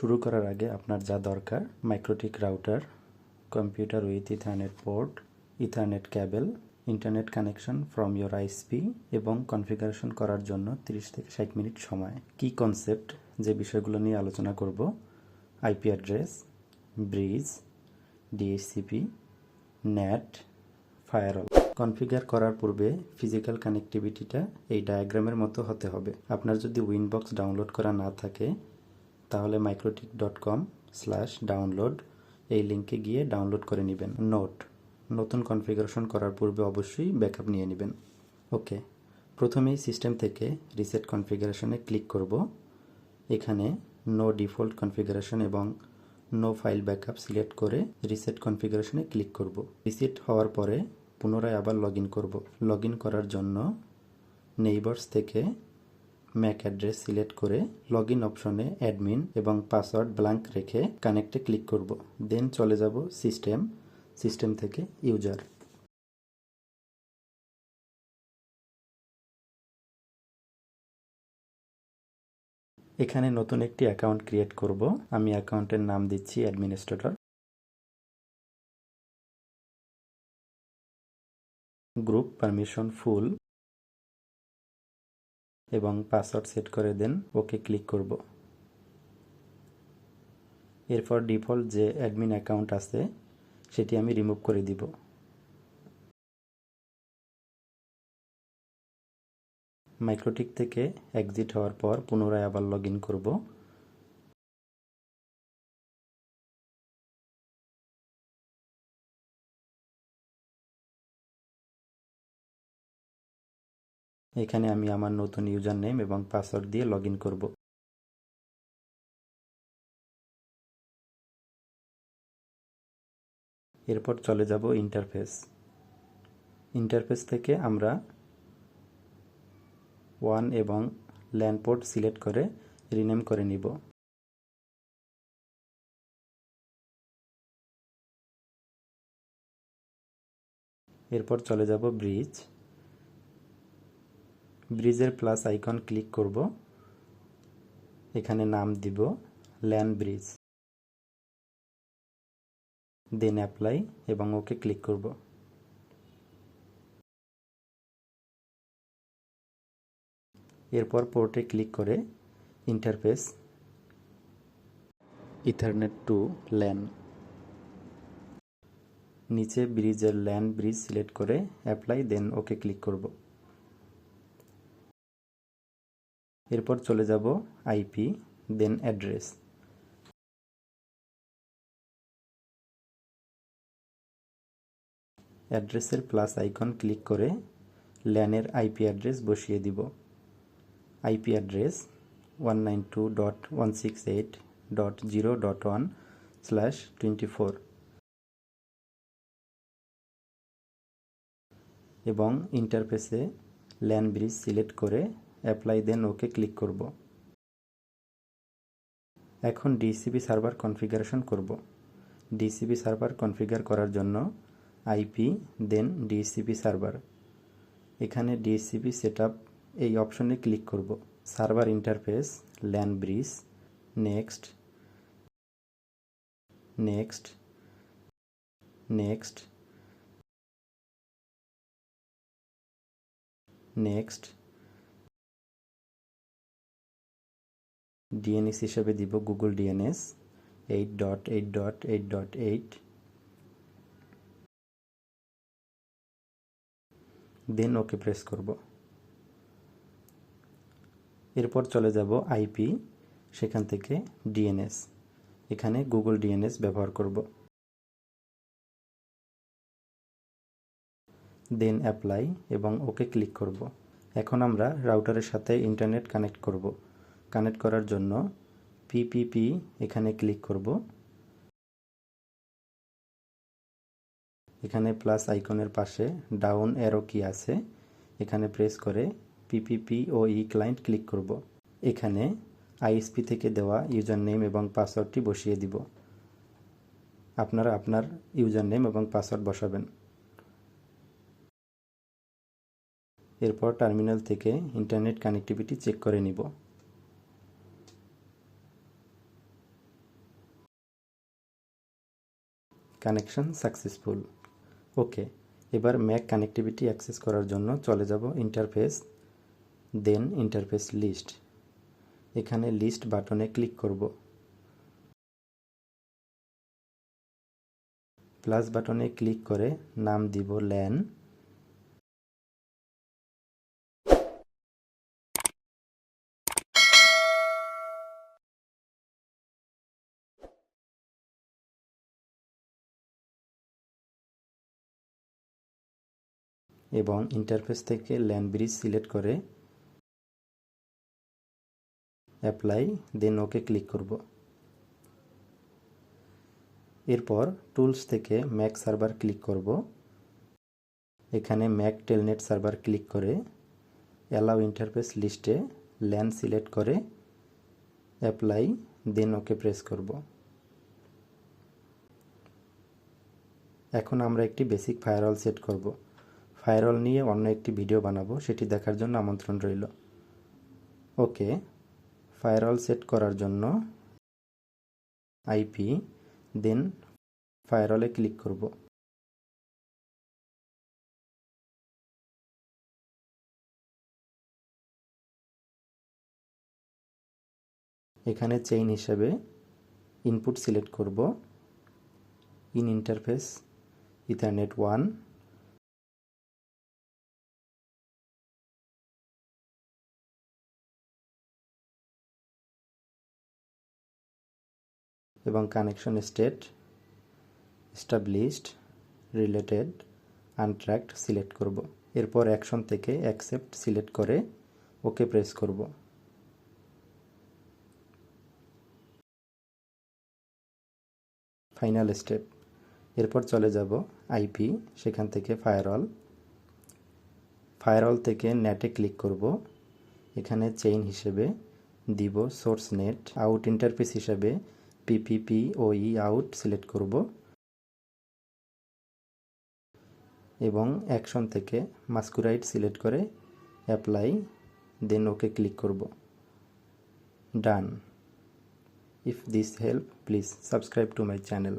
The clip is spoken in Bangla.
শুরু করার আগে আপনার যা দরকার, MikroTik router, computer with ethernet port, ethernet cable, internet connection from your ISP এবং কনফিগারেশন করার জন্য 30 থেকে ষাট মিনিট সময়। কি কনসেপ্ট যে বিষয়গুলো নিয়ে আলোচনা করব? IP address, bridge, DHCP, net firewall configure করার পূর্বে ফিজিক্যাল কানেক্টিভিটিটা এই ডায়াগ্রামের মতো হতে হবে। আপনার যদি উইনবক্স ডাউনলোড করা না থাকে তাহলে MikroTik dot com slash download এই লিঙ্কে গিয়ে ডাউনলোড করে নেবেন। নোট নতুন কনফিগারেশন করার পূর্বে অবশ্যই ব্যাকআপ নিয়ে নেবেন। ওকে প্রথমেই সিস্টেম থেকে রিসেট কনফিগারেশনে ক্লিক করব। এখানে নো ডিফল্ট কনফিগারেশন এবং নো ফাইল ব্যাকআপ সিলেক্ট করে রিসেট কনফিগারেশনে ক্লিক করব। রিসেট হওয়ার পরে পুনরায় আবার লগ ইন করব। লগ ইন করার জন্য নেইবার্স থেকে ম্যাক অ্যাড্রেস সিলেক্ট করে লগ ইন অপশনে অ্যাডমিন এবং পাসওয়ার্ড ব্ল্যাঙ্ক রেখে কানেক্টে ক্লিক করব। দেন চলে যাব সিস্টেম সিস্টেম থেকে ইউজার এখানে নতুন একটি অ্যাকাউন্ট ক্রিয়েট করব। আমি অ্যাকাউন্টের নাম দিচ্ছি অ্যাডমিনিস্ট্রেটর গ্রুপ পারমিশন ফুল এবং পাসওয়ার্ড সেট করে দেন, ওকে ক্লিক করব। এরপর ডিফল্ট যে অ্যাডমিন অ্যাকাউন্ট আছে, সেটি আমি রিমুভ করে দিব। মাইক্রোটিক থেকে এক্সিট হওয়ার পর পুনরায় আবার লগ ইন করব। এখানে আমি আমার নতুন ইউজার নেম এবং পাসওয়ার্ড দিয়ে লগ ইন করব। এরপর চলে যাব ইন্টারফেস ইন্টারফেস থেকে আমরা ওয়ান এবং ল্যান্ডপোর্ট সিলেক্ট করে রিনেম করে নিব। এরপর চলে যাব ব্রিজ ব্রিজের প্লাস আইকন ক্লিক করব। এখানে নাম দিব ল্যান্ড ব্রিজ দেন অ্যাপ্লাই এবং ওকে ক্লিক করব। এরপর পোর্টে ক্লিক করে ইন্টারফেস ইথারনেট টু ল্যান নিচে ব্রিজের ল্যান্ড ব্রিজ সিলেক্ট করে অ্যাপ্লাই দেন ওকে ক্লিক করব। এরপর চলে যাব আইপি, দেন অ্যাড্রেস। অ্যাড্রেসের প্লাস আইকন ক্লিক করে ল্যানের আইপি অ্যাড্রেস বসিয়ে দিব। IP address one nine two dot one six eight dot zero dot one twenty four এবং ইন্টারফেসে ল্যান ব্রিজ সিলেক্ট করে অ্যাপ্লাই দেন ওকে ক্লিক করব। এখন ডিসিবি সার্ভার কনফিগারেশন করব। ডিসিবি সার্ভার কনফিগার করার জন্য আইপি দেন ডিসিবি সার্ভার এখানে ডিসিবি সেট এই অপশনে ক্লিক করব। Server interface LAN bridge next next next next DNS হিসাবে দিব Google DNS eight dot eight dot eight dot eight then okay press করব। এরপর চলে যাব আইপি সেখান থেকে ডিএনএস এখানে গুগল ডিএনএস ব্যবহার করব। দেন অ্যাপ্লাই এবং ওকে ক্লিক করব। এখন আমরা রাউটারের সাথে ইন্টারনেট কানেক্ট করব। কানেক্ট করার জন্য পিপিপি এখানে ক্লিক করব। এখানে প্লাস আইকনের পাশে ডাউন অ্যারো কি আছে। এখানে প্রেস করে PPP o E client click করব। এখানে আইএসপি থেকে দেওয়া ইউজার নেম এবং পাসওয়ার্ডটি বসিয়ে দিব। আপনারা আপনার ইউজার নেম এবং পাসওয়ার্ড বসাবেন। এরপর টার্মিনাল থেকে ইন্টারনেট কানেক্টিভিটি চেক করে নিব। কানেকশন সাকসেসফুল ওকে এবার ম্যাক কানেক্টিভিটি অ্যাক্সেস করার জন্য চলে যাব ইন্টারফেস দেন ইন্টারফেস লিস্ট এখানে লিস্ট বাটনে ক্লিক করব। প্লাস বাটনে ক্লিক করে নাম দিব ল্যান এবং ইন্টারফেস থেকে ল্যান ব্রিজ সিলেক্ট করে অ্যাপ্লাই দেন ওকে ক্লিক করব। এরপর টুলস থেকে ম্যাক সার্ভার ক্লিক করব। এখানে ম্যাক টেলনেট সার্ভার ক্লিক করে অ্যালাউ ইন্টারফেস লিস্টে ল্যান সিলেক্ট করে অ্যাপ্লাই দেন ওকে প্রেস করব। এখন আমরা একটি বেসিক ফায়ারওয়াল সেট করব। ফায়ারওয়াল নিয়ে অন্য একটি ভিডিও বানাবো, সেটি দেখার জন্য আমন্ত্রণ রইল। ওকে, ফায়ারওয়াল সেট করার জন্য আইপি, দেন ফায়ারওয়ালে ক্লিক করব। এখানে চেইন হিসাবে ইনপুট সিলেক্ট করব। ইন ইন্টারফেস, ইথারনেট ওয়ান এবং connection state established related untracked select করব। এরপর অ্যাকশন থেকে অ্যাকসেপ্ট সিলেক্ট করে ওকে প্রেস করব। ফাইনাল স্টেপ এরপর চলে যাব আইপি সেখান থেকে ফায়ারওয়াল ফায়ারওয়াল থেকে নেটে ক্লিক করব। এখানে চেইন হিসেবে দিব সোর্স নেট আউট ইন্টারফেস হিসেবে PPP o E out select করব। এবং অ্যাকশন থেকে মাস্কুরাইট সিলেক্ট করে অ্যাপ্লাই দেন ওকে ক্লিক করব। Done if this help please subscribe to my channel